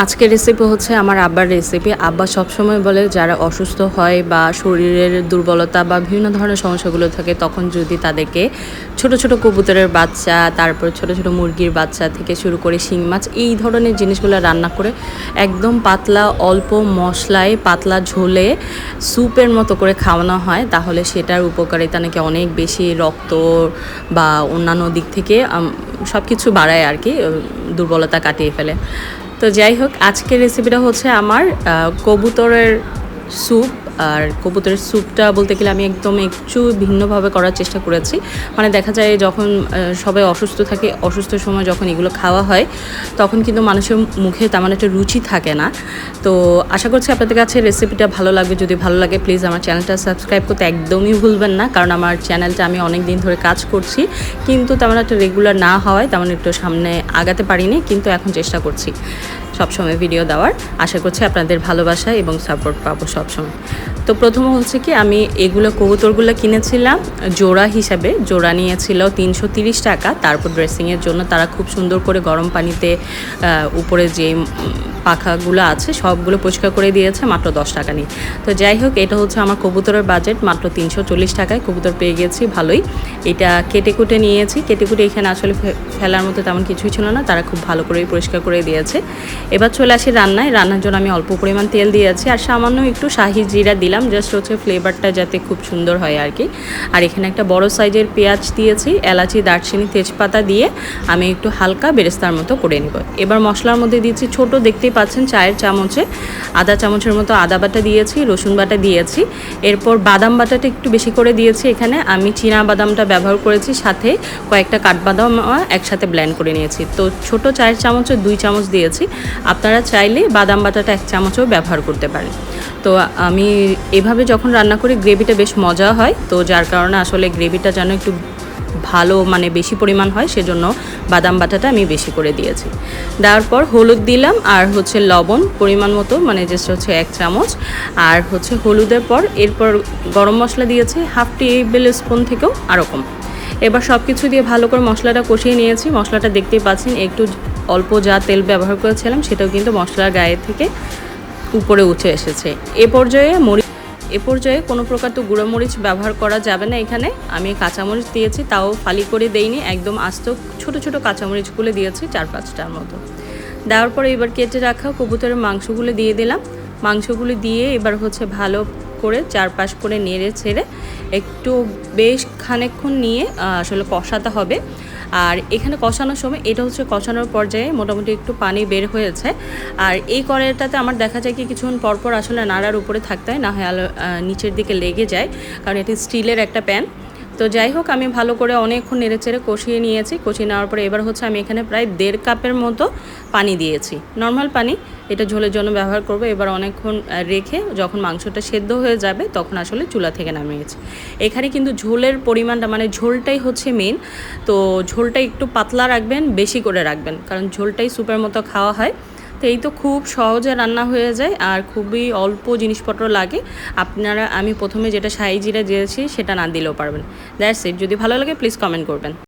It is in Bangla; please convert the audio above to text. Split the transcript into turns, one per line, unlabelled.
আজকের রেসিপি হচ্ছে আমার আব্বার রেসিপি আব্বা সবসময় বলে, যারা অসুস্থ হয় বা শরীরের দুর্বলতা বা বিভিন্ন ধরনের সমস্যাগুলো থাকে, তখন যদি তাদেরকে ছোট ছোট কবুতরের বাচ্চা, তারপর ছোট ছোট মুরগির বাচ্চা থেকে শুরু করে শিং মাছ, এই ধরনের জিনিসগুলো রান্না করে একদম পাতলা, অল্প মশলায় পাতলা ঝোলে স্যুপের মতো করে খাওয়ানো হয়, তাহলে সেটার উপকারিতা নাকি অনেক বেশি রক্ত বা অন্যান্য দিক থেকে সব কিছু বাড়ায় আর কি দুর্বলতা কাটিয়ে ফেলে। তো যাই হোক আজকের রেসিপিটা হচ্ছে আমার কবুতরের স্যুপ আর কবুতরের স্যুপটা বলতে গেলে আমি একদম একটু ভিন্নভাবে করার চেষ্টা করেছি। মানে দেখা যায় যখন সবাই অসুস্থ থাকে, অসুস্থ সময় যখন এগুলো খাওয়া হয়, তখন কিন্তু মানুষের মুখে তেমন একটা রুচি থাকে না। তো আশা করছি আপনাদের কাছে রেসিপিটা ভালো লাগবে। যদি ভালো লাগে প্লিজ আমার চ্যানেলটা সাবস্ক্রাইব করতে একদমই ভুলবেন না, কারণ আমার চ্যানেলটা আমি অনেক দিন ধরে কাজ করছি। কিন্তু তেমন একটা রেগুলার না হওয়ায় তেমন একটু সামনে আগাতে পারিনি, কিন্তু এখন চেষ্টা করছি। সবসময় ভিডিও দেওয়ার। আশা করছি আপনাদের ভালোবাসা এবং সাপোর্ট পাবো সবসময়। তো প্রথম হচ্ছে কি, আমি এগুলো কবুতরগুলো কিনেছিলাম, জোড়া হিসাবে। জোড়া নিয়েছিল তিনশো তিরিশ টাকা। তারপর ড্রেসিংয়ের জন্য তারা খুব সুন্দর করে গরম পানিতে উপরে যে পাখাগুলো আছে, সবগুলো পরিষ্কার করে দিয়েছে, মাত্র দশ টাকা নিয়ে। তো যাই হোক, এটা হচ্ছে আমার কবুতরের বাজেট মাত্র তিনশো চল্লিশ টাকায় কবুতর পেয়ে গেছি, ভালোই। এটা কেটে কুটে নিয়েছি কেটে কুটে এখানে আসলে ফেলার মতো তেমন কিছুই ছিল না, তারা খুব ভালো করেই পরিষ্কার করে দিয়েছে। এবার চলে আসি রান্নায়, রান্নার জন্য আমি অল্প পরিমাণ তেল দিয়েছি, আর সামান্য একটু শাহি জিরা দিলাম জাস্ট হচ্ছে ফ্লেভারটা যাতে খুব সুন্দর হয় আর কি। আর এখানে একটা বড় সাইজের পেঁয়াজ দিয়েছি, এলাচি, দারচিনি, তেজপাতা দিয়ে আমি একটু হালকা বেরেস্তার মতো করে নেব। এবার মশলার মধ্যে দিয়েছি ছোট দেখতেই পাচ্ছেন চায়ের চামচে। আদা চামচের মতো আদা বাটা দিয়েছি, রসুন বাটা দিয়েছি। এরপর বাদাম বাটাটা একটু বেশি করে দিয়েছি এখানে। আমি চীনা বাদামটা ব্যবহার করেছি, সাথে কয়েকটা কাঠবাদাম একসাথে ব্ল্যান্ড করে নিয়েছি। তো ছোট চায়ের চামচে দুই চামচ দিয়েছি। আপনারা চাইলে বাদাম বাটাটা এক চামচও ব্যবহার করতে পারেন। তো আমি এভাবে যখন রান্না করি গ্রেভিটা বেশ মজা হয়। তো যার কারণে আসলে গ্রেভিটা যেন একটু ভালো মানে বেশি পরিমাণ হয়, সেজন্য বাদাম বাটাটা আমি বেশি করে দিয়েছি। দেওয়ার পর হলুদ দিলাম, আর হচ্ছে লবণ পরিমাণ মতো মানে জাস্ট হচ্ছে এক চামচ। আর হচ্ছে হলুদের পর এরপর গরম মশলা দিয়েছি হাফ টেবিল স্পুন থেকেও আরও কম। এবার সব কিছু দিয়ে ভালো করে মশলাটা কষিয়ে নিয়েছি। মশলাটা দেখতেই পাচ্ছেন, একটু অল্প যা তেল ব্যবহার করেছিলাম, সেটাও কিন্তু মশলার গায়ে থেকে উপরে উঠে এসেছে। এ পর্যায়ে মরিচ এ পর্যায়ে কোনো প্রকার তো গুঁড়োমরিচ ব্যবহার করা যাবে না এখানে। আমি কাঁচামরিচ দিয়েছি, তাও ফালি করে দেইনি, একদম আস্ত ছোট ছোট কাঁচামরিচগুলো দিয়েছি চার পাঁচটার মতো। দেওয়ার পরে এবার কেটে রাখা কবুতরের মাংসগুলো দিয়ে দিলাম। মাংসগুলো দিয়ে এবার হচ্ছে ভালো করে চারপাশ করে নেড়ে ছেড়ে একটু বেশ খানিকক্ষণ নিয়ে আসলে কষাতে হবে। আর এখানে কষানোর সময় এটা হচ্ছে কষানোর পর্যায়ে মোটামুটি একটু পানি বের হয়েছে। আর এই কড়াইটাতে আমার দেখা যায় কি কিছুক্ষণ পরপর আসলে নাড়ার উপরে থাকতে হয়, না হয় আলো নিচের দিকে লেগে যায়, কারণ এটি স্টিলের একটা প্যান। তো যাই হোক, আমি ভালো করে অনেকক্ষণ নেড়ে চেড়ে কষিয়ে নিয়েছি। কষিয়ে নেওয়ার পরে এবার হচ্ছে আমি এখানে প্রায় দেড় কাপের মতো পানি দিয়েছি। নর্মাল পানি, এটা ঝোলের জন্য ব্যবহার করব। এবার অনেকক্ষণ রেখে যখন মাংসটা সেদ্ধ হয়ে যাবে, তখন আসলে চুলা থেকে নামিয়েছি এখানে কিন্তু ঝোলের পরিমাণটা মানে ঝোলটাই হচ্ছে মেন তো ঝোলটা একটু পাতলা রাখবেন, বেশি করে রাখবেন। কারণ ঝোলটাই স্যুপের মতো খাওয়া হয়। তো এই তো খুব সহজে রান্না হয়ে যায় আর খুবই অল্প জিনিসপত্র লাগে। আপনারা, আমি প্রথমে যেটা সাই জিরা দিয়েছি সেটা না দিলেও পারবেন। দ্যাটস ইট যদি ভালো লাগে প্লিজ কমেন্ট করবেন।